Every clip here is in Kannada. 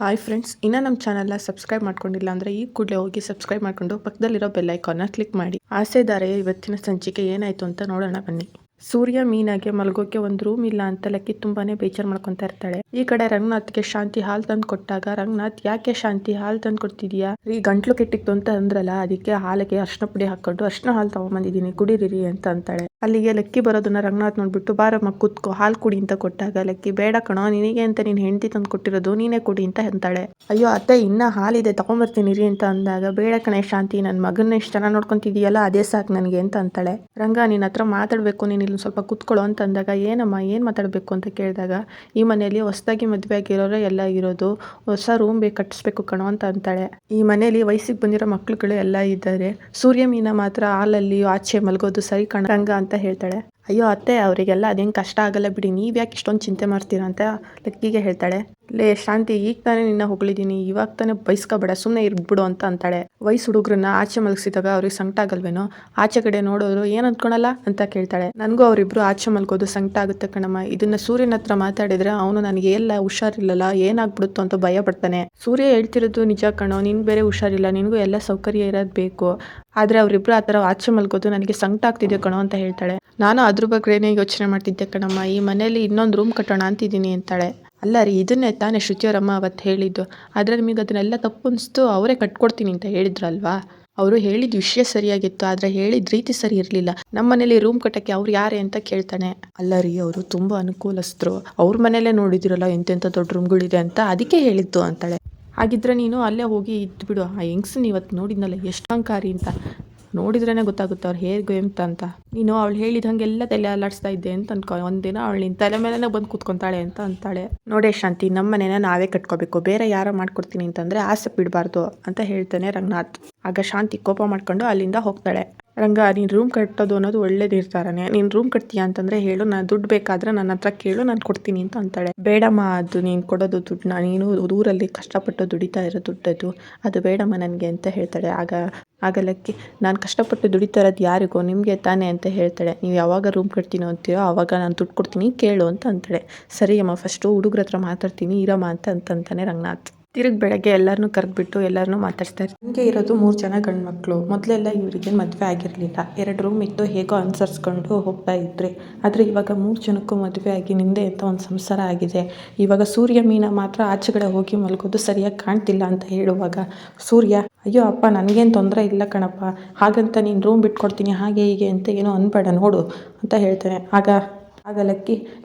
ಹಾಯ್ ಫ್ರೆಂಡ್ಸ್ ಇನ್ನೂ ನಮ್ಮ ಚಾನಲ್ನ ಸಬ್ಸ್ಕ್ರೈಬ್ ಮಾಡ್ಕೊಂಡಿಲ್ಲ ಅಂದರೆ ಈ ಕೂಡಲೇ ಹೋಗಿ ಸಬ್ಸ್ಕ್ರೈಬ್ ಮಾಡ್ಕೊಂಡು ಪಕ್ಕದಲ್ಲಿರೋ ಬೆಲ್ ಐಕಾನ್ನ ಕ್ಲಿಕ್ ಮಾಡಿ. ಆಸೆದಾರೆ ಇವತ್ತಿನ ಸಂಚಿಕೆ ಏನಾಯಿತು ಅಂತ ನೋಡೋಣ ಬನ್ನಿ. ಸೂರ್ಯ ಮೀನಾಗೆ ಮಲಗೋಕೆ ಒಂದು ರೂಮ್ ಇಲ್ಲ ಅಂತ ಲಕ್ಕಿ ತುಂಬಾನೇ ಬೇಜಾರ್ ಮಾಡ್ಕೊತಾ ಇರ್ತಾಳೆ. ಈ ಕಡೆ ರಂಗನಾಥ್ಗೆ ಶಾಂತಿ ಹಾಲ್ ತಂದು ಕೊಟ್ಟಾಗ, ರಂಗನಾಥ್, ಯಾಕೆ ಶಾಂತಿ ಹಾಲ್ ತಂದು ಕೊಡ್ತಿದ್ಯಾ? ಈ ಗಂಟ್ಲು ಕೆಟ್ಟಿತ್ತು ಅಂತ ಅಂದ್ರಲ್ಲ, ಅದಕ್ಕೆ ಹಾಲಿಗೆ ಅರ್ಶನ ಪುಡಿ ಹಾಕೊಂಡು ಅರ್ಶನ ಹಾಲು ತಗೊಂಬಂದಿದ್ದೀನಿ ಕುಡೀರಿ ಅಂತ ಅಂತಾಳೆ. ಅಲ್ಲಿಗೆ ಲಕ್ಕಿ ಬರೋದನ್ನ ರಂಗನಾಥ್ ನೋಡ್ಬಿಟ್ಟು, ಬಾರಮ್ಮ, ಕೂತ್ಕೋ, ಹಾಲು ಕುಡಿ ಅಂತ ಕೊಟ್ಟಾಗ, ಲಕ್ಕಿ, ಬೇಡ ಕಣೋ, ನಿನಗೆ ಅಂತ ನೀನು ಹೆಂಡತಿ ತಂದು ಕೊಟ್ಟಿರೋದು, ನೀನೇ ಕುಡಿ ಅಂತ ಅಂತಾಳೆ. ಅಯ್ಯೋ, ಅತ್ತೆ, ಇನ್ನ ಹಾಲಿದೆ, ತಗೊಂಬರ್ತೀನಿ ರೀ ಅಂತ ಅಂದಾಗ, ಬೇಡ ಕಣೆ ಶಾಂತಿ ನನ್ನ ಮಗನ್ನ ಎಷ್ಟು ಚೆನ್ನಾಗಿ ನೋಡ್ಕೊಂತಿದೀಯಲ್ಲ ಅದೇ ಸಾಕು ನನಗೆ ಅಂತ ಅಂತಾಳೆ. ರಂಗ, ನಿನ್ನ ಹತ್ರ ಮಾತಾಡಬೇಕು, ನೀನು ಇಲ್ಲಿ ಸ್ವಲ್ಪ ಕೂತ್ಕೊಳ್ಳೋ ಅಂತ ಅಂದಾಗ, ಏನಮ್ಮ, ಏನು ಮಾತಾಡಬೇಕು ಅಂತ ಕೇಳಿದಾಗ, ಈ ಮನೆಯಲ್ಲಿ ಹೊಸದಾಗಿ ಮದುವೆ ಆಗಿರೋರೆ ಎಲ್ಲ ಇರೋದು, ಹೊಸ ರೂಮ್ ಬೇಕು ಕಟ್ಟಿಸ್ಬೇಕು ಕಣೋ ಅಂತ ಅಂತಾಳೆ. ಈ ಮನೆಯಲ್ಲಿ ವಯಸ್ಸಿಗೆ ಬಂದಿರೋ ಮಕ್ಳುಗಳು ಎಲ್ಲ ಇದ್ದಾರೆ. ಸೂರ್ಯ ಮೀನ ಮಾತ್ರ ಹಾಲಲ್ಲಿ ಆಚೆ ಮಲಗೋದು ಸರಿ ಕಣ. ರಂಗ ಅಂತ ಹೇಳ್ತಾಳೆ. ಅಯ್ಯೋ ಅತ್ತೆ, ಅವರಿಗೆಲ್ಲ ಅದೇನು ಕಷ್ಟ ಆಗಲ್ಲ ಬಿಡಿ ನೀವು ಯಾಕೆ ಇಷ್ಟೊಂದು ಚಿಂತೆ ಮಾಡ್ತೀರಾ ಅಂತ ಲಕ್ಕಿಗೆ ಹೇಳ್ತಾಳೆ. ಲೇ, ಶಾಂತಿ, ಈಗ ತಾನೇ ನಿನ್ನ ಹೊಗಳಿದ್ದೀನಿ ಇವಾಗ ತಾನೇ ಬಯಸ್ಕೋಬೇಡ ಸುಮ್ಮನೆ ಇರ್ಬಿಡು ಅಂತ ಅಂತಾಳೆ. ವಯಸ್ಸು ಹುಡುಗರನ್ನ ಆಚೆ ಮಲಗಿಸಿದಾಗ ಅವ್ರಿಗೆ ಸಂಕಟ ಆಗಲ್ವೇನೋ ಆಚೆ ಕಡೆ ನೋಡೋರು ಏನು ಅಂದ್ಕೊಳಲ್ಲ ಅಂತ ಕೇಳ್ತಾಳೆ. ನನಗೂ ಅವರಿಬ್ರು ಆಚೆ ಮಲ್ಕೋದು ಸಂಕಟ ಆಗುತ್ತೆ ಕಣಮ್ಮ. ಇದನ್ನ ಸೂರ್ಯನ ಹತ್ರ ಮಾತಾಡಿದ್ರೆ ಅವನು ನನಗೆ ಎಲ್ಲ ಹುಷಾರಿಲ್ಲಲ್ಲ, ಏನಾಗ್ಬಿಡುತ್ತೋ ಅಂತ ಭಯ ಪಡ್ತಾನೆ. ಸೂರ್ಯ ಹೇಳ್ತಿರೋದು ನಿಜ ಕಣೋ, ನಿನ್ ಬೇರೆ ಹುಷಾರಿಲ್ಲ, ನಿನಗೂ ಎಲ್ಲ ಸೌಕರ್ಯ ಇರೋದು ಬೇಕು. ಆದ್ರೆ ಅವರಿಬ್ರು ಆ ಥರ ಆಚೆ ಮಲ್ಕೋದು ನನಗೆ ಸಂಕಟ ಆಗ್ತಿದೆ ಕಣೋ ಅಂತ ಹೇಳ್ತಾಳೆ. ನಾನು ಅದ್ರ ಬಗ್ಗೆನೇ ಯೋಚನೆ ಮಾಡ್ತಿದ್ದೆ ಕಣಮ್ಮ. ಈ ಮನೇಲಿ ಇನ್ನೊಂದು ರೂಮ್ ಕಟ್ಟೋಣ ಅಂತಿದ್ದೀನಿ ಅಂತಾಳೆ. ಅಲ್ಲ ರೀ ಇದನ್ನೇ ತಾನೇ ಶ್ರುತಿಯವರಮ್ಮ ಅವತ್ತು ಹೇಳಿದ್ದು. ಆದರೆ ನಿಮಗೆ ಅದನ್ನೆಲ್ಲ ತಪ್ಪು ಅನಿಸ್ತು ಅವರೇ ಕಟ್ಕೊಡ್ತೀನಿ ಅಂತ ಹೇಳಿದ್ರಲ್ವಾ? ಅವರು ಹೇಳಿದ ವಿಷಯ ಸರಿಯಾಗಿತ್ತು ಆದರೆ ಹೇಳಿದ ರೀತಿ ಸರಿ ಇರಲಿಲ್ಲ. ನಮ್ಮ ಮನೇಲಿ ರೂಮ್ ಕಟ್ಟಕ್ಕೆ ಅವ್ರು ಯಾರೇ ಅಂತ ಕೇಳ್ತಾನೆ. ಅಲ್ಲ ರೀ ಅವರು ತುಂಬ ಅನುಕೂಲಸ್ಥರು. ಅವ್ರ ಮನೇಲೇ ನೋಡಿದಿರಲ್ಲ ಎಂತೆಂಥ ದೊಡ್ಡ ರೂಮ್ಗಳಿದೆ ಅಂತ ಅದಕ್ಕೆ ಹೇಳಿದ್ದು ಅಂತಾಳೆ. ಹಾಗಿದ್ರೆ ನೀನು ಅಲ್ಲೇ ಹೋಗಿ ಇದ್ಬಿಡು. ಆ ಹೆಂಗ್ಸನ್ನ ಇವತ್ತು ನೋಡಿದ್ನಲ್ಲ ಎಷ್ಟು ಅಹಂಕಾರಿ ಅಂತ. ನೋಡಿದ್ರೇ ಗೊತ್ತಾಗುತ್ತೆ ಅವ್ರು ಹೇಗೆ ಎಂತ ಅಂತ. ನೀನು ಅವಳು ಹೇಳಿದ ಹಂಗೆಲ್ಲ ತಲೆ ಅಲ್ಲಾಡಿಸ್ತಾ ಇದ್ದೆ ಅಂತ ಅನ್ಕೊ. ಒಂದಿನ ಅವಳು ನಿನ್ನ ತಲೆ ಮೇಲೆನೇ ಬಂದು ಕೂತ್ಕೊಂತಾಳೆ ಅಂತ ಅಂತಾಳೆ. ನೋಡೇ ಶಾಂತಿ, ನಮ್ಮ ಮನೇನ ನಾವೇ ಕಟ್ಕೋಬೇಕು. ಬೇರೆ ಯಾರೋ ಮಾಡ್ಕೊಡ್ತೀನಿ ಅಂತಂದ್ರೆ ಆಸೆ ಬಿಡಬಾರ್ದು ಅಂತ ಹೇಳ್ತಾನೆ ರಂಗನಾಥ್. ಆಗ ಶಾಂತಿ ಕೋಪ ಮಾಡ್ಕೊಂಡು ಅಲ್ಲಿಂದ ಹೋಗ್ತಾಳೆ. ರಂಗ, ನೀನು ರೂಮ್ ಕಟ್ಟೋದು ಅನ್ನೋದು ಒಳ್ಳೇದು ನಿರ್ಧಾರನೇ. ನೀನು ರೂಮ್ ಕಟ್ತೀಯಾ ಅಂತಂದ್ರೆ ಹೇಳು, ನಾನು ದುಡ್ಡು ಬೇಕಾದ್ರೆ ನನ್ನ ಹತ್ರ ಕೇಳು, ನಾನು ಕೊಡ್ತೀನಿ ಅಂತ ಅಂತಾಳೆ. ಬೇಡಮ್ಮ ಅದು, ನೀನು ಕೊಡೋದು ದುಡ್ಡನ್ನ. ನೀನು ಊರಲ್ಲಿ ಕಷ್ಟಪಟ್ಟು ದುಡಿತಾ ಇರೋ ದುಡ್ಡದು. ಅದು ಬೇಡಮ್ಮ ನನಗೆ ಅಂತ ಹೇಳ್ತಾಳೆ. ಆಗ, ಆಗಲಕ್ಕೆ, ನಾನು ಕಷ್ಟಪಟ್ಟು ದುಡಿತಾ ಇರೋದು ಯಾರಿಗೋ ನಿಮಗೆ ತಾನೇ ಅಂತ ಹೇಳ್ತಾಳೆ. ನೀವು ಯಾವಾಗ ರೂಮ್ ಕಟ್ತೀನೋ ಅಂತೀರೋ ಆವಾಗ ನಾನು ದುಡ್ಡು ಕೊಡ್ತೀನಿ, ಕೇಳು ಅಂತ ಅಂತಾಳೆ. ಸರಿ ಅಮ್ಮ ಫಸ್ಟು ಹುಡುಗ್ರ ಹತ್ರ ಮಾತಾಡ್ತೀನಿ, ಇರಮ್ಮ ಅಂತ ಅಂತಂತಾನೆ ರಂಗನಾಥ್. ತಿರುಗಿ ಬೆಳಗ್ಗೆ ಎಲ್ಲರನ್ನೂ ಕರೆದ್ಬಿಟ್ಟು ಎಲ್ಲರನ್ನೂ ಇರ್ತಾರೆ ನನಗೆ ಇರೋದು ಮೂರು ಜನ ಗಂಡು ಮಕ್ಕಳು ಮೊದಲೆಲ್ಲ ಇವರಿಗೆ ಮದುವೆ ಆಗಿರಲಿಲ್ಲ. ಎರಡು ರೂಮ್ ಇತ್ತು ಹೇಗೋ ಅನುಸರಿಸ್ಕೊಂಡು ಹೋಗ್ತಾ ಇದ್ರಿ. ಆದರೆ ಇವಾಗ ಮೂರು ಜನಕ್ಕೂ ಮದುವೆ ಆಗಿ ನಿಂದೆ ಅಂತ ಒಂದು ಸಂಸಾರ ಆಗಿದೆ. ಇವಾಗ ಸೂರ್ಯ ಮೀನ ಮಾತ್ರ ಆಚೆಗಡೆ ಹೋಗಿ ಮಲ್ಕೋದು ಸರಿಯಾಗಿ ಕಾಣ್ತಿಲ್ಲ ಅಂತ ಹೇಳುವಾಗ, ಸೂರ್ಯ, ಅಯ್ಯೋ ಅಪ್ಪ, ನನಗೇನು ತೊಂದರೆ ಇಲ್ಲ ಕಣಪ್ಪ. ಹಾಗಂತ ನೀನು ರೂಮ್ ಬಿಟ್ಕೊಡ್ತೀನಿ, ಹಾಗೆ ಹೀಗೆ ಅಂತ ಏನೋ ಅನ್ಬೇಡ, ನೋಡು, ಅಂತ ಹೇಳ್ತಾನೆ. ಆಗ ಆಗ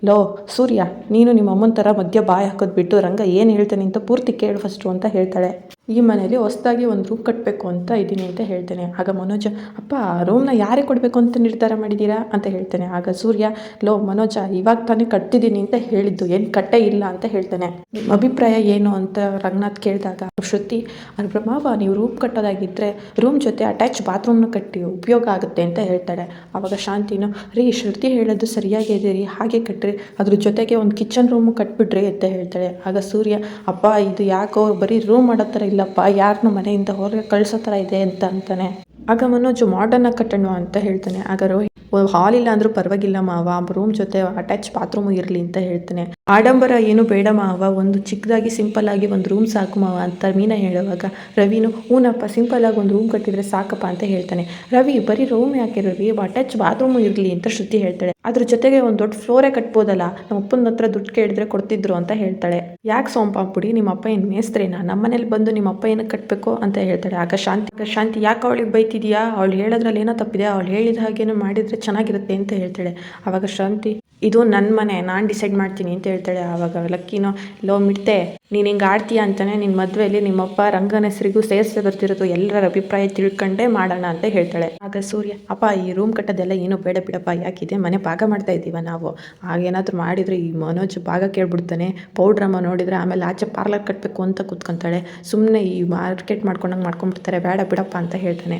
ಲೋ, ಸೂರ್ಯ, ನೀನು ನಿಮ್ಮ ಅಮ್ಮನ ಥರ ಮಧ್ಯ ಬಾಯಿ ಹಾಕೋದು ಬಿಟ್ಟು ರಂಗ ಏನು ಹೇಳ್ತಾನೆ ಅಂತ ಪೂರ್ತಿ ಕೇಳು ಫಸ್ಟು ಅಂತ ಹೇಳ್ತಾಳೆ. ಈ ಮನೇಲಿ ಹೊಸದಾಗಿ ಒಂದು ರೂಮ್ ಕಟ್ಟಬೇಕು ಅಂತ ಇದ್ದೀನಿ ಅಂತ ಹೇಳ್ತೇನೆ. ಆಗ ಮನೋಜ, ಅಪ್ಪ, ಆ ರೂಮ್ನ ಯಾರಿಗೆ ಕೊಡಬೇಕು ಅಂತ ನಿರ್ಧಾರ ಮಾಡಿದ್ದೀರಾ ಅಂತ ಹೇಳ್ತೇನೆ. ಆಗ ಸೂರ್ಯ, ಲೋ, ಮನೋಜ, ಇವಾಗ ತಾನೇ ಕಟ್ತಿದ್ದೀನಿ ಅಂತ ಹೇಳಿದ್ದು. ಏನು ಕಟ್ಟೆ ಇಲ್ಲ ಅಂತ ಹೇಳ್ತೇನೆ. ನಿಮ್ಮ ಅಭಿಪ್ರಾಯ ಏನು ಅಂತ ರಂಗನಾಥ್ ಕೇಳಿದಾಗ, ಶ್ರುತಿ ಅದ್ರ ಮಾವ ನೀವು ರೂಮ್ ಕಟ್ಟೋದಾಗಿದ್ದರೆ ರೂಮ್ ಜೊತೆ ಅಟ್ಯಾಚ್ ಬಾತ್ರೂಮ್ನ ಕಟ್ಟಿ ಉಪಯೋಗ ಆಗುತ್ತೆ ಅಂತ ಹೇಳ್ತಾಳೆ ಆವಾಗ ಶಾಂತಿನು, ರೀ, ಶ್ರುತಿ ಹೇಳೋದು ಸರಿಯಾಗಿ ಇದೆ ರೀ, ಹಾಗೆ ಕಟ್ಟ್ರಿ ಅದ್ರ ಜೊತೆಗೆ ಒಂದು ಕಿಚನ್ ರೂಮು ಕಟ್ಬಿಡ್ರಿ ಅಂತ ಹೇಳ್ತಾಳೆ. ಆಗ ಸೂರ್ಯ, ಅಪ್ಪ, ಇದು ಯಾಕೋ ಬರೀ ರೂಮ್ ಮಾಡೋ ಥರ ಇಲ್ಲಪ್ಪ ಯಾರನ್ನ ಮನೆಯಿಂದ ಹೊರಗೆ ಕಳ್ಸೋ ಥರ ಇದೆ ಅಂತ ಅಂತಾನೆ ಆಗ ಮನೋಜು ಮಾಡರ್ನ್ ಕಟ್ಟೋಣ ಅಂತ ಹೇಳ್ತಾನೆ. ಆಗ ರೋಹಿತ್ ಹಾಲ್ ಇಲ್ಲ ಅಂದ್ರೂ ಪರವಾಗಿಲ್ಲ ಮಾವ. ರೂಮ್ ಜೊತೆ ಅಟ್ಯಾಚ್ ಬಾತ್ರೂಮ್ ಇರಲಿ ಅಂತ ಹೇಳ್ತಾನೆ. ಆಡಂಬರ, ಏನು ಬೇಡ ಮಾವ. ಒಂದು ಚಿಕ್ಕದಾಗಿ ಸಿಂಪಲ್ ಆಗಿ ಒಂದು ರೂಮ್ ಸಾಕು ಮಾವ ಅಂತ ಮೀನಾ ಹೇಳುವಾಗ ರವಿನು, ಹೂನಪ್ಪ ಸಿಂಪಲ್ ಆಗಿ ಒಂದು ರೂಮ್ ಕಟ್ಟಿದ್ರೆ ಸಾಕಪ್ಪ ಅಂತ ಹೇಳ್ತಾನೆ. ರವಿ, ಬರೀ ರೂಮ್ ಯಾಕೆ ರವಿ? ಅಟ್ಯಾಚ್ ಬಾತ್ರೂಮ್ ಇರಲಿ ಅಂತ ಶ್ರುತಿ ಹೇಳ್ತಾಳೆ. ಅದ್ರ ಜೊತೆಗೆ ಒಂದು ದೊಡ್ಡ ಫ್ಲೋರೇ ಕಟ್ಬೋದಲ್ಲ. ನಮ್ಮ ಅಪ್ಪನ ಹತ್ರ ದುಡ್ಡು ಕೇಳಿದ್ರೆ ಕೊಡ್ತಿದ್ರು ಅಂತ ಹೇಳ್ತಾಳೆ. ಯಾಕೆ ಸೋಂಪಾಂಪುಡಿ ನಿಮ್ಮ ಅಪ್ಪ ಏನು ಮೇಸ್ತ್ರೇನಾ? ನಮ್ಮನೇಲಿ ಬಂದು ನಿಮ್ಮ ಅಪ್ಪ ಏನಕ್ಕೆ ಕಟ್ಟಬೇಕು ಅಂತ ಹೇಳ್ತಾಳೆ. ಆಗ ಶಾಂತಿ ಶಾಂತಿ, ಯಾಕೆ ಅವಳಿಗೆ ಬೈತಿದ್ಯಾ ಅವಳು ಹೇಳೋದ್ರಲ್ಲಿ ಏನೋ ತಪ್ಪಿದೆ. ಅವಳು ಹೇಳಿದ ಹಾಗೇನೋ ಮಾಡಿದರೆ ಚೆನ್ನಾಗಿರುತ್ತೆ ಅಂತ ಹೇಳ್ತಾಳೆ. ಆವಾಗ ಶಾಂತಿ, ಇದು ನನ್ನ ಮನೆ, ನಾನು ಡಿಸೈಡ್ ಮಾಡ್ತೀನಿ ಅಂತ ಹೇಳ್ತಾಳೆ. ಆವಾಗ ಲಕ್ಕಿನೋ, ಲೋ ಮಿಡ್ತೆ ನೀನು ಹಿಂಗೆ ಆಡ್ತೀಯ ಅಂತಲೇ ನಿನ್ನ ಮದುವೆಯಲ್ಲಿ ನಿಮ್ಮಪ್ಪ ರಂಗನ ಹೆಸರಿಗೂ ಸೇರಿಸಿ ಬರ್ತಿರೋದು ಎಲ್ಲರ ಅಭಿಪ್ರಾಯ ತಿಳ್ಕೊಂಡೇ ಮಾಡೋಣ ಅಂತ ಹೇಳ್ತಾಳೆ. ಆಗ ಸೂರ್ಯ, ಅಪ್ಪ, ಈ ರೂಮ್ ಕಟ್ಟೋದೆಲ್ಲ ಏನು ಬೇಡ ಬಿಡಪ್ಪ. ಯಾಕಿದೆ? ಮನೆ ಭಾಗ ಮಾಡ್ತಾ ಇದ್ದೀವ ನಾವು. ಆಗೇನಾದರೂ ಮಾಡಿದರೆ ಈ ಮನೋಜ್ ಭಾಗ ಕೇಳ್ಬಿಡ್ತಾನೆ. ಪೌಡ್ರಮ್ಮ ನೋಡಿದರೆ ಆಮೇಲೆ ಆಚೆ ಪಾರ್ಲರ್ ಕಟ್ಟಬೇಕು ಅಂತ ಕೂತ್ಕೊಂತಾಳೆ. ಸುಮ್ಮನೆ ಈ ಮಾರ್ಕೆಟ್ ಮಾಡ್ಕೊಂಡಂಗೆ ಮಾಡ್ಕೊಂಡ್ಬಿಡ್ತಾರೆ. ಬೇಡ ಬಿಡಪ್ಪ ಅಂತ ಹೇಳ್ತಾನೆ.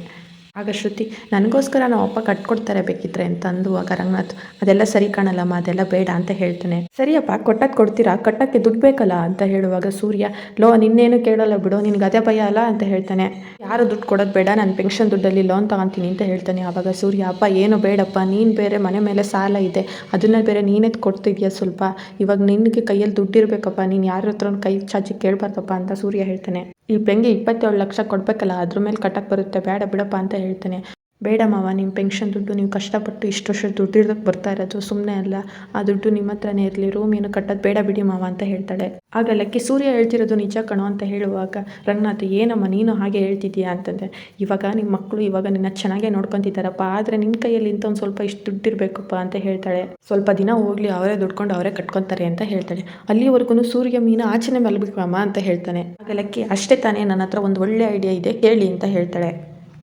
ಆಗ ಶ್ರುತಿ, ನನಗೋಸ್ಕರ ನಾವು ಅಪ್ಪ ಕಟ್ಕೊಡ್ತಾರೆ ಬೇಕಿದ್ರೆ, ಅಂತ ಆಗ ರಂಗನಾಥ್ ಅದೆಲ್ಲ ಸರಿ ಕಾಣಲ್ಲಮ್ಮ, ಅದೆಲ್ಲ ಬೇಡ, ಅಂತ ಹೇಳ್ತಾನೆ. ಸರಿಯಪ್ಪ, ಕೊಟ್ಟದ್ ಕೊಡ್ತೀರಾ? ಕಟ್ಟಕ್ಕೆ ದುಡ್ಡು ಬೇಕಲ್ಲ, ಅಂತ ಹೇಳುವಾಗ ಸೂರ್ಯ, ಲೋ, ನಿನ್ನೇನು ಕೇಳಲ್ಲ ಬಿಡು, ನಿನ್ಗೆ ಅದೇ ಭಯ ಅಲ್ಲ, ಅಂತ ಹೇಳ್ತಾನೆ. ಯಾರು ದುಡ್ಡು ಕೊಡೋದು ಬೇಡ, ನಾನು ಪೆನ್ಷನ್ ದುಡ್ಡಲ್ಲಿ ಲೋನ್ ತಗೊಂತೀನಿ, ಅಂತ ಹೇಳ್ತಾನೆ. ಆವಾಗ ಸೂರ್ಯ, ಅಪ್ಪ, ಏನು ಬೇಡಪ್ಪ, ನೀನು ಬೇರೆ ಮನೆ ಮೇಲೆ ಸಾಲ ಇದೆ, ಅದನ್ನ ಬೇರೆ ನೀನೇ ಕೊಡ್ತಿದ್ಯಾ ಸ್ವಲ್ಪ? ಇವಾಗ ನಿನಗೆ ಕೈಯಲ್ಲಿ ದುಡ್ಡು ಇರಬೇಕಪ್ಪ ನೀನು ಯಾರ ಹತ್ರ ಕೈ ಚಾಚಿ ಕೇಳಬಾರ್ದಪ್ಪ, ಅಂತ ಸೂರ್ಯ ಹೇಳ್ತಾನೆ. ಈ ಪೆಂಗೆ ಇಪ್ಪತ್ತೇಳು ಲಕ್ಷ ಕೊಡಬೇಕಲ್ಲ, ಅದ್ರ ಮೇಲೆ ಕಟ್ಟಕ್ಕೆ ಬರುತ್ತೆ, ಬೇಡ ಬಿಡಪ್ಪ, ಅಂತ ಹೇಳ್ತಾನೆ. ಬೇಡ ಮಾವ ನಿಮ್ಮ ಪೆನ್ಷನ್ ದುಡ್ಡು ನೀವು ಕಷ್ಟಪಟ್ಟು ಇಷ್ಟು ವರ್ಷ ದುಡ್ಡು ಇರೋದಕ್ಕೆ ಬರ್ತಾ ಇರೋದು ಸುಮ್ಮನೆ ಅಲ್ಲ. ಆ ದುಡ್ಡು ನಿಮ್ಮ ಹತ್ರನೇ ಇರಲಿ ರೂಮ್ ಏನು ಕಟ್ಟೋದು ಬೇಡ ಬಿಡಿ ಮಾವ ಅಂತ ಹೇಳ್ತಾಳೆ. ಆಗ ಲಕ್ಕಿ ಸೂರ್ಯ ಹೇಳ್ತಿರೋದು ನಿಜ ಕಣೋ ಅಂತ ಹೇಳುವಾಗ, ರಂಗನಾಥ್, ಏನಮ್ಮ ನೀನು ಹಾಗೆ ಹೇಳ್ತಿದ್ದೀಯಾ ಅಂತಂದರೆ ಇವಾಗ ನಿಮ್ಮ ಮಕ್ಕಳು ಇವಾಗ ನಿನ್ನ ಚೆನ್ನಾಗೇ ನೋಡ್ಕೊತಿದ್ದಾರಪ್ಪ, ಆದರೆ ನಿನ್ನ ಕೈಯಲ್ಲಿ ಇಂಥ ಒಂದು ಸ್ವಲ್ಪ ಇಷ್ಟು ದುಡ್ಡು ಇರಬೇಕಪ್ಪ ಅಂತ ಹೇಳ್ತಾಳೆ. ಸ್ವಲ್ಪ ದಿನ ಹೋಗಲಿ, ಅವರೇ ದುಡ್ಕೊಂಡು ಅವರೇ ಕಟ್ಕೊತಾರೆ ಅಂತ ಹೇಳ್ತಾಳೆ. ಅಲ್ಲಿವರೆಗೂ ಸೂರ್ಯ ಮೀನು ಆಚೆನೆ ಅಮ್ಮ ಅಂತ ಹೇಳ್ತಾನೆ. ಆಗ ಲಕ್ಕಿ, ಅಷ್ಟೇ ತಾನೇ ನನ್ನ ಹತ್ರ ಒಂದು ಒಳ್ಳೆ ಐಡಿಯಾ ಇದೆ ಹೇಳಿ ಅಂತ ಹೇಳ್ತಾಳೆ.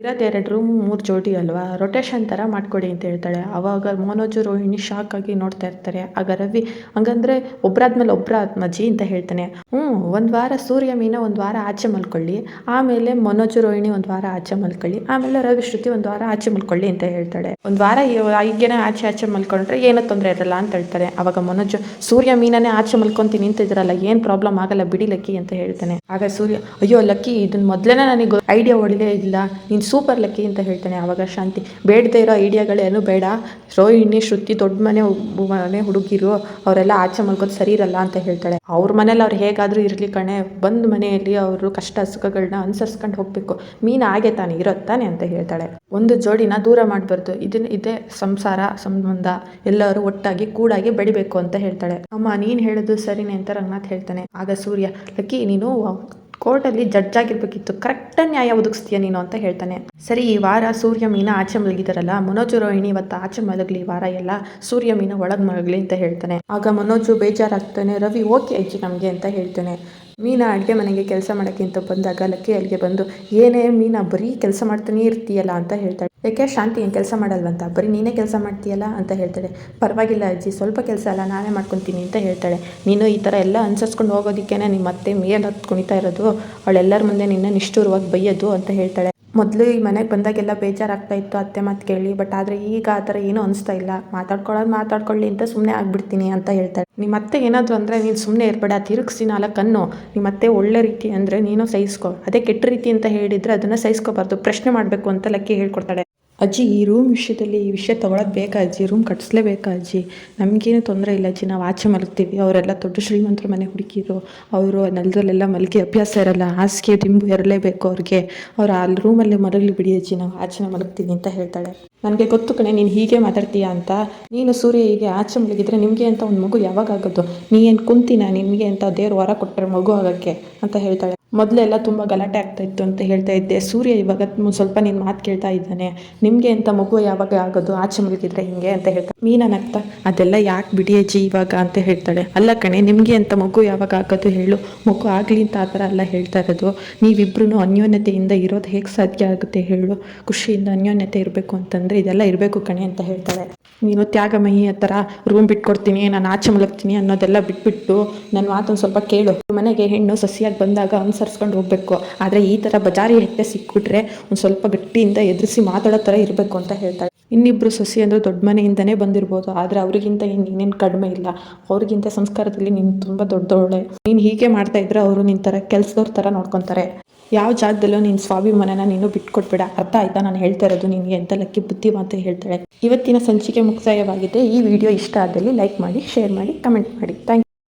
ಇರೋದು ಎರಡು ರೂಮ್ ಮೂರು ಜೋಡಿ ಅಲ್ವಾ? ರೊಟೇಷನ್ ಥರ ಮಾಡ್ಕೊಡಿ ಅಂತ ಹೇಳ್ತಾಳೆ. ಅವಾಗ ಮನೋಜು ರೋಹಿಣಿ ಶಾಕ್ ಆಗಿ ನೋಡ್ತಾ ಇರ್ತಾರೆ. ಆಗ ರವಿ, ಹಂಗಂದ್ರೆ ಒಬ್ಬರಾದ್ಮೇಲೆ ಒಬ್ಬರ ಮಜ್ಜಿ ಅಂತ ಹೇಳ್ತಾನೆ. ಹ್ಞೂ, ಒಂದು ವಾರ ಸೂರ್ಯ ಮೀನ, ಒಂದು ವಾರ ಆಚೆ ಮಲ್ಕೊಳ್ಳಿ. ಆಮೇಲೆ ಮನೋಜು ರೋಹಿಣಿ ಒಂದು ವಾರ ಆಚೆ ಮಲ್ಕೊಳ್ಳಿ. ಆಮೇಲೆ ರವಿ ಶ್ರುತಿ ಒಂದು ವಾರ ಆಚೆ ಮಲ್ಕೊಳ್ಳಿ ಅಂತ ಹೇಳ್ತಾಳೆ. ಒಂದು ವಾರ ಈಗೇನೆ ಆಚೆ ಆಚೆ ಮಲ್ಕೊಂಡ್ರೆ ಏನೋ ತೊಂದರೆ ಇರಲ್ಲ ಅಂತ ಹೇಳ್ತಾರೆ. ಆವಾಗ ಮನೋಜ್, ಸೂರ್ಯ ಮೀನನೇ ಆಚೆ ಮಲ್ಕೊಂತೀನಿ ನಿಂತಿದ್ರಲ್ಲ ಏನು ಪ್ರಾಬ್ಲಮ್ ಆಗಲ್ಲ ಬಿಡಿ ಲಕ್ಕಿ ಅಂತ ಹೇಳ್ತಾನೆ. ಆಗ ಸೂರ್ಯ, ಅಯ್ಯೋ ಲಕ್ಕಿ ಇದನ್ನ ಮೊದ್ಲೇನೆ ನನಗೆ ಐಡಿಯಾ ಒಳ್ಳೆ ಇಲ್ಲ. ನೀನು ಸೂಪರ್ ಲಕ್ಕಿ ಅಂತ ಹೇಳ್ತಾನೆ ಆವಾಗ ಶಾಂತಿ. ಬೇಡದೇ ಇರೋ ಐಡಿಯಾಗಳೇನು ಬೇಡ. ರೋಹಿಣಿ, ಶ್ರುತಿ ದೊಡ್ಡ ಮನೆ ಮನೆ ಹುಡುಗಿರು, ಅವರೆಲ್ಲ ಆಚೆ ಮಲ್ಕೋದು ಸರಿ ಇರಲ್ಲ ಅಂತ ಹೇಳ್ತಾಳೆ. ಅವ್ರ ಮನೇಲಿ ಅವ್ರು ಹೇಗಾದರೂ ಇರಲಿ ಕಣೆ. ಬಂದ ಮನೆಯಲ್ಲಿ ಅವರು ಕಷ್ಟ ಸುಖಗಳನ್ನ ಅನುಸರಿಸ್ಕೊಂಡು ಹೋಗಬೇಕು. ಮೀನು ಹಾಗೆ ತಾನೆ ಇರುತ್ತಾನೆ ತಾನೆ ಅಂತ ಹೇಳ್ತಾಳೆ. ಒಂದು ಜೋಡಿನ ದೂರ ಮಾಡಬಾರ್ದು. ಇದನ್ನ ಇದೇ ಸಂಸಾರ, ಸಂಬಂಧ. ಎಲ್ಲರೂ ಒಟ್ಟಾಗಿ, ಕೂಡಾಗಿ ಬೆಳಿಬೇಕು ಅಂತ ಹೇಳ್ತಾಳೆ. ಅಮ್ಮ, ನೀನು ಹೇಳೋದು ಸರಿನೇ ಅಂತ ರಂಗನಾಥ್ ಹೇಳ್ತಾನೆ. ಆಗ ಸೂರ್ಯ, ಲಕ್ಕಿ, ನೀನು ಕೋರ್ಟಲ್ಲಿ ಜಡ್ಜ್ ಆಗಿರ್ಬೇಕಿತ್ತು, ಕರೆಕ್ಟ್ ನ್ಯಾಯ ಒದಗಿಸ್ತೀಯ ನೀನು ಅಂತ ಹೇಳ್ತಾನೆ. ಸರಿ, ಈ ವಾರ ಸೂರ್ಯ ಮೀನ ಆಚೆ ಮಲಗಿದಾರಲ್ಲ, ಮನೋಜು ರೋಹಿಣಿ ಇವತ್ತು ಆಚೆ ಮಲಗಲಿ ವಾರ ಎಲ್ಲ, ಸೂರ್ಯ ಮೀನ ಒಳಗೆ ಮಲಗಲಿ ಅಂತ ಹೇಳ್ತಾನೆ. ಆಗ ಮನೋಜು ಬೇಜಾರಾಗ್ತಾನೆ, ರವಿ ಓಕೆ ಅಜ್ಜಿ ನಮಗೆ ಅಂತ ಹೇಳ್ತಾನೆ. ಮೀನಾ ಅಡುಗೆ ಮನೆಗೆ ಕೆಲಸ ಮಾಡೋಕ್ಕಿಂತ ಬಂದಾಗ, ಲಕ್ಕಿ ಅಲ್ಲಿಗೆ ಬಂದು, ಏನೇ ಮೀನಾ, ಬರೀ ಕೆಲಸ ಮಾಡ್ತಾನೆ ಇರ್ತೀಯಲ್ಲ ಅಂತ ಹೇಳ್ತಾಳೆ. ಯಾಕೆ ಶಾಂತಿ ಏನು ಕೆಲಸ ಮಾಡಲ್ವಂತ? ಬರೀ ನೀನೇ ಕೆಲಸ ಮಾಡ್ತೀಯಲ್ಲ ಅಂತ ಹೇಳ್ತಾಳೆ. ಪರವಾಗಿಲ್ಲ ಅಜ್ಜಿ, ಸ್ವಲ್ಪ ಕೆಲಸ ಅಲ್ಲ, ನಾನೇ ಮಾಡ್ಕೊತೀನಿ ಅಂತ ಹೇಳ್ತಾಳೆ. ನೀನು ಈ ಥರ ಎಲ್ಲ ಅನ್ಸರ್ಸ್ಕೊಂಡು ಹೋಗೋದಕ್ಕೇನೆ ನಿಮ್ಮ ಮತ್ತೆ ಮೇಲೆ ಹತ್ತು ಕುಣಿತಾ ಇರೋದು, ಅವಳೆಲ್ಲರ ಮುಂದೆ ನಿನ್ನ ನಿಷ್ಠುರವಾಗಿ ಬೈಯೋದು ಅಂತ ಹೇಳ್ತಾಳೆ. ಮೊದಲು ಈ ಮನೆಗೆ ಬಂದಾಗೆಲ್ಲ ಬೇಜಾರಾಗ್ತಾ ಇತ್ತು ಅತ್ತೆ ಮಾತು ಕೇಳಿ, ಬಟ್ ಆದರೆ ಈಗ ಆ ಥರ ಏನೂ ಅನಿಸ್ತಾ ಇಲ್ಲ. ಮಾತಾಡ್ಕೊಳ್ಳೋದು ಮಾತಾಡ್ಕೊಳ್ಳಿ ಅಂತ ಸುಮ್ಮನೆ ಆಗ್ಬಿಡ್ತೀನಿ ಅಂತ ಹೇಳ್ತಾಳೆ. ನಿಮ್ಮ ಅತ್ತೆ ಏನಾದರೂ ಅಂದರೆ ನೀನು ಸುಮ್ಮನೆ ಇರಬೇಡ, ತಿರುಗಿಸಿ ನಾಲ್ಕು ಕಣ್ಣು. ನಿಮ್ಮ ಅತ್ತೆ ಒಳ್ಳೆ ರೀತಿ ಅಂದರೆ ನೀನು ಸಹಿಸ್ಕೊ. ಅದೇ ಕೆಟ್ಟ ರೀತಿ ಅಂತ ಹೇಳಿದರೆ ಅದನ್ನು ಸಹಿಸ್ಕೋಬಾರ್ದು, ಪ್ರಶ್ನೆ ಮಾಡಬೇಕು ಅಂತ ಲಕ್ಕಿ ಹೇಳ್ಕೊಡ್ತಾಳೆ. ಅಜ್ಜಿ, ಈ ರೂಮ್ ವಿಷಯದಲ್ಲಿ ಈ ವಿಷಯ ತೊಗೊಳೋದು ಬೇಕಾ ಅಜ್ಜಿ? ರೂಮ್ ಕಟ್ಸ್ಲೇಬೇಕಾ ಅಜ್ಜಿ? ನಮಗೇನು ತೊಂದರೆ ಇಲ್ಲ ಅಜ್ಜಿ, ನಾವು ಆಚೆ ಮಲಗ್ತೀವಿ. ಅವರೆಲ್ಲ ದೊಡ್ಡ ಶ್ರೀಮಂತರ ಮನೆ ಹುಡುಕಿರು ಅವರು ನೆಲದಲ್ಲೆಲ್ಲ ಮಲಗಿ ಅಭ್ಯಾಸ ಇರಲ್ಲ. ಹಾಸಿಗೆ, ದಿಂಬು ಇರಲೇಬೇಕು ಅವ್ರಿಗೆ. ಅವ್ರು ಆ ರೂಮಲ್ಲೇ ಮಲಗಲಿ ಬಿಡಿ ಅಜ್ಜಿ, ನಾವು ಆಚೆ ಮಲಗ್ತೀವಿ ಅಂತ ಹೇಳ್ತಾಳೆ. ನನಗೆ ಗೊತ್ತು ಕಣೆ, ನೀನು ಹೀಗೆ ಮಾತಾಡ್ತೀಯ ಅಂತ. ನೀನು ಸೂರ್ಯ ಹೀಗೆ ಆಚೆ ಮಲಗಿದ್ರೆ ನಿಮಗೆ ಅಂತ ಒಂದು ಮಗು ಯಾವಾಗ ಆಗೋದು? ನೀ ಏನು ಕುಂತಿನ? ನಿಮಗೆ ಅಂತ ದೇವ್ರ ವರ ಕೊಟ್ಟರೆ ಮಗು ಆಗೋಕ್ಕೆ ಅಂತ ಹೇಳ್ತಾಳೆ. ಮೊದಲೆಲ್ಲ ತುಂಬ ಗಲಾಟೆ ಆಗ್ತಾ ಇತ್ತು ಅಂತ ಹೇಳ್ತಾ ಇದ್ದೆ. ಸೂರ್ಯ ಇವಾಗ ಸ್ವಲ್ಪ ನಿನ್ನ ಮಾತು ಕೇಳ್ತಾ ಇದ್ದಾನೆ. ನಿಮಗೆ ಅಂತ ಮಗು ಯಾವಾಗ ಆಗೋದು? ಆಚೆ ಮಲಗಿದ್ರೆ ಹಿಂಗೆ ಅಂತ ಹೇಳ್ತಾ ಮೀನ ನಗ್ತಾ, ಅದೆಲ್ಲ ಯಾಕೆ ಬಿಡಿ ಅಜ್ಜಿ ಇವಾಗ ಅಂತ ಹೇಳ್ತಾಳೆ. ಅಲ್ಲ ಕಣೆ, ನಿಮಗೆ ಅಂತ ಮಗು ಯಾವಾಗ ಆಗೋದು ಹೇಳು. ಮಗು ಆಗಲಿ ಅಂತ ಆ ಥರ ಎಲ್ಲ ಹೇಳ್ತಾ ಇರೋದು. ನೀವಿಬ್ರು ಅನ್ಯೋನ್ಯತೆಯಿಂದ ಇರೋದು ಹೇಗೆ ಸಾಧ್ಯ ಆಗುತ್ತೆ ಹೇಳು. ಖುಷಿಯಿಂದ ಅನ್ಯೋನ್ಯತೆ ಇರಬೇಕು ಅಂತಂದರೆ ಇದೆಲ್ಲ ಇರಬೇಕು ಕಣೆ ಅಂತ ಹೇಳ್ತಾಳೆ. ನೀನು ತ್ಯಾಗಮಯಿ ಆ ಥರ ರೂಮ್ ಬಿಟ್ಕೊಡ್ತೀನಿ, ನಾನು ಆಚೆ ಮಲಗ್ತೀನಿ ಅನ್ನೋದೆಲ್ಲ ಬಿಟ್ಬಿಟ್ಟು ನನ್ನ ಮಾತೊಂದು ಸ್ವಲ್ಪ ಕೇಳು. ಮನೆಗೆ ಹೆಣ್ಣು ಸಸಿಯಾಗಿ ಬಂದಾಗ ಅನುಸರಿಸ್ಕೊಂಡು ಹೋಗಬೇಕು. ಆದರೆ ಈ ಥರ ಬಜಾರಿ ಹೆಟ್ಟೆ ಸಿಕ್ಕಿಬಿಟ್ರೆ ಒಂದು ಸ್ವಲ್ಪ ಗಟ್ಟಿಯಿಂದ ಎದುರಿಸಿ ಮಾತಾಡೋ ಥರ ಇರಬೇಕು ಅಂತ ಹೇಳ್ತಾಳೆ ಇನ್ನಿಬ್ಬರು ಸಸಿ ಅಂದರೆ ದೊಡ್ಡ ಮನೆಯಿಂದನೇ ಬಂದಿರ್ಬೋದು. ಆದರೆ ಅವರಿಗಿಂತ ಇನ್ನೇನ್ ಕಡಿಮೆ ಇಲ್ಲ. ಅವ್ರಿಗಿಂತ ಸಂಸ್ಕಾರದಲ್ಲಿ ನೀನು ತುಂಬ ದೊಡ್ಡವಳೆ ನೀನು ಹೀಗೆ ಮಾಡ್ತಾ ಇದ್ರೆ ಅವರು ನಿನ್ನ ಥರ ಕೆಲಸದವ್ರ ಥರ ನೋಡ್ಕೊತಾರೆ. ಯಾವ ಜಾಗದಲ್ಲೂ ನೀನು ಸ್ವಾಭಿಮಾನನ ನೀನು ಬಿಟ್ಕೊಟ್ಬೇಡ. ಅರ್ಥ ಆಯ್ತಾ? ನಾನು ಹೇಳ್ತಾ ಇರೋದು ನಿನಗೆ ಎಂತ ಲಕ್ಕಿ ಬುದ್ಧಿ ಮಾತು ಹೇಳ್ತಾಳೆ. ಇವತ್ತಿನ ಸಂಚಿಕೆ ಮುಕ್ತಾಯವಾಗಿದೆ. ಈ ವಿಡಿಯೋ ಇಷ್ಟ ಆದಲ್ಲಿ ಲೈಕ್ ಮಾಡಿ, ಶೇರ್ ಮಾಡಿ, ಕಮೆಂಟ್ ಮಾಡಿ. ಥ್ಯಾಂಕ್